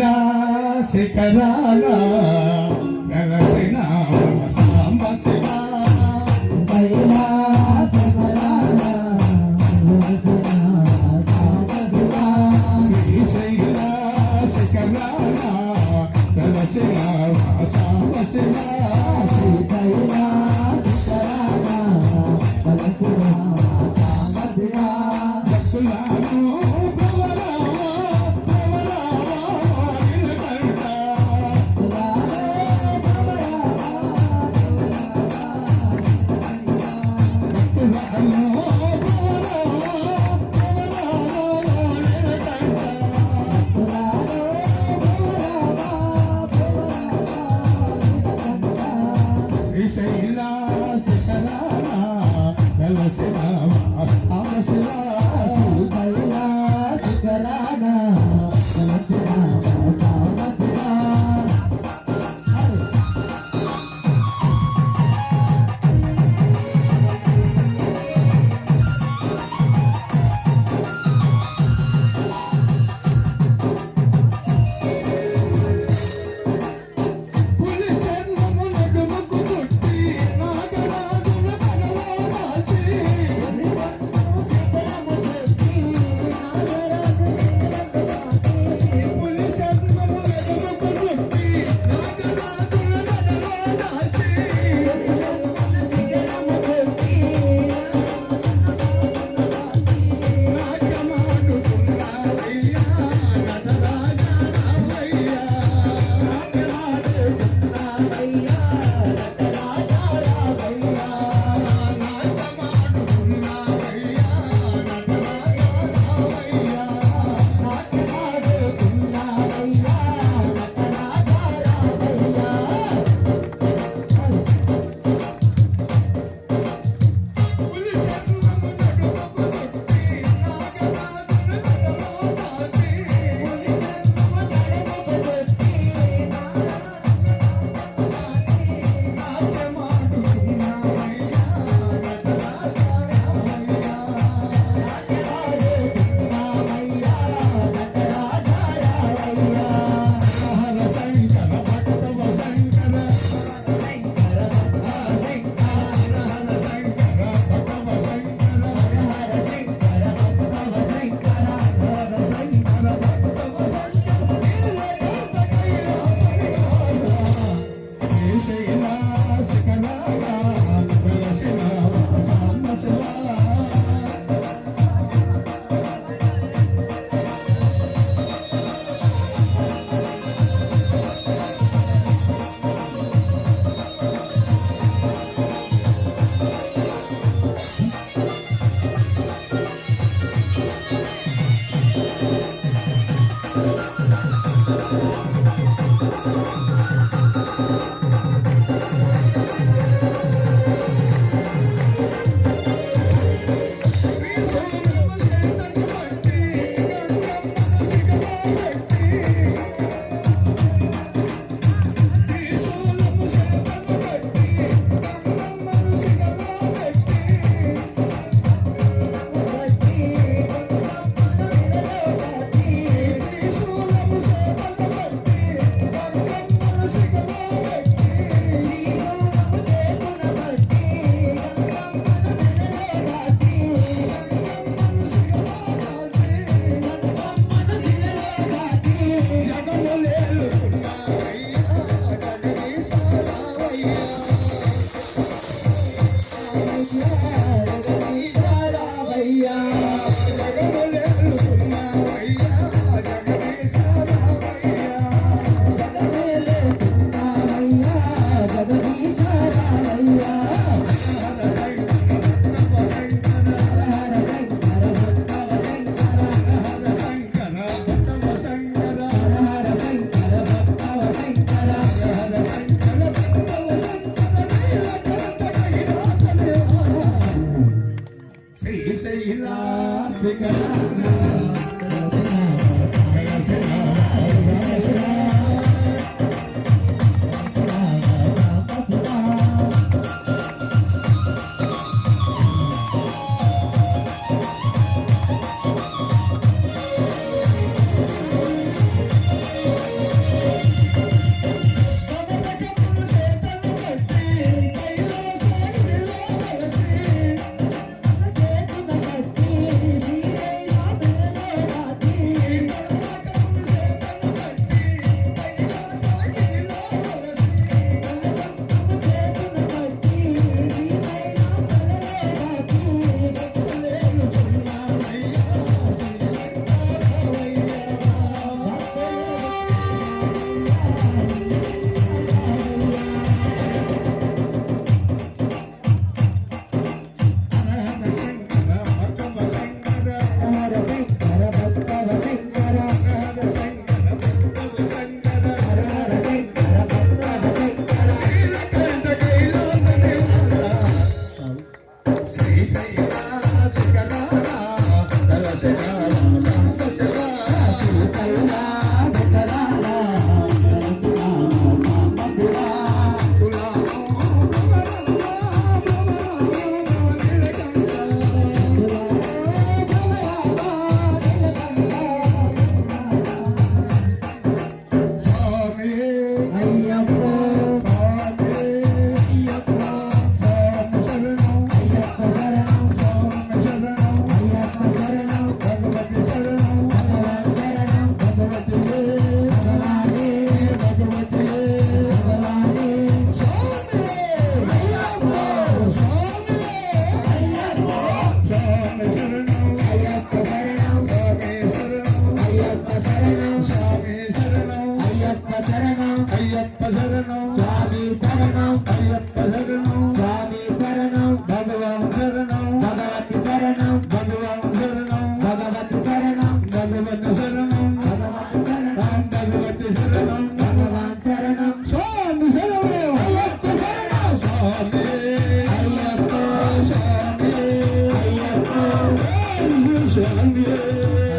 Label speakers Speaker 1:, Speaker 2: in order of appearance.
Speaker 1: శ్రీశైల శిఖరాల వెలసిన సాంబ శివ శ్రీశైల శిఖరాల వెలసిన సాంబ శివ భక్తులను Hallelujah. 想
Speaker 2: 念